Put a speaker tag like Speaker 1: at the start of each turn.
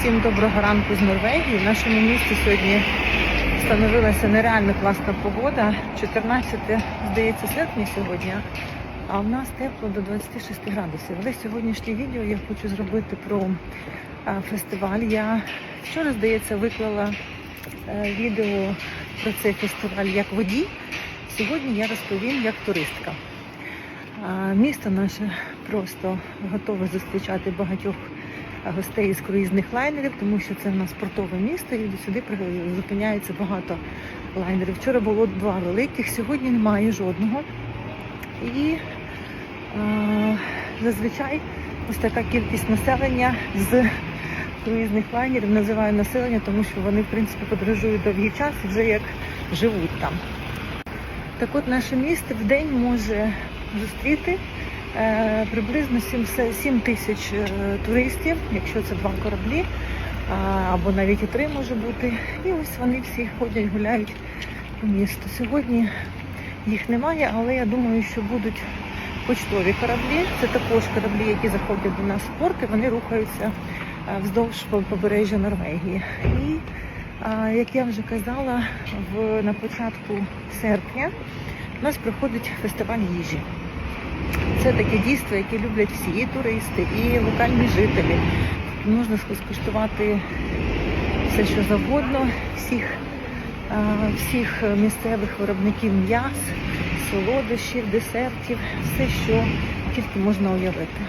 Speaker 1: Всім доброго ранку з Норвегії. В нашому місті сьогодні встановилася нереально класна погода. 14, здається, серпня сьогодні, а в нас тепло до 26 градусів. Але сьогоднішнє відео я хочу зробити про фестиваль. Я вчора, здається, виклала е, відео про цей фестиваль як водій. Сьогодні я розповім як туристка. Місто наше просто готове зустрічати багатьох гостей з круїзних лайнерів, тому що це в нас портове місто і сюди зупиняється багато лайнерів. Вчора було два великих, сьогодні немає жодного. І а, зазвичай ось така кількість населення з круїзних лайнерів називаю населення, тому що вони в принципі подорожують довгий час і вже як живуть там. Так от наше місто в день може зустріти е, приблизно 7, 7 тисяч е, туристів, якщо це два кораблі, або навіть і три може бути. І ось вони всі ходять, гуляють по місту. Сьогодні їх немає, але я думаю, що будуть почтові кораблі. Це також кораблі, які заходять до нас в порт, і вони рухаються е, вздовж побережжя Норвегії. І як я вже казала, в, на початку серпня у нас проходить фестиваль їжі. Це таке дійство, яке люблять всі, і туристи, і локальні жителі. Можна скуштувати все, що завгодно, всіх, всіх місцевих виробників м'яс, солодощів, десертів, все, що тільки можна уявити.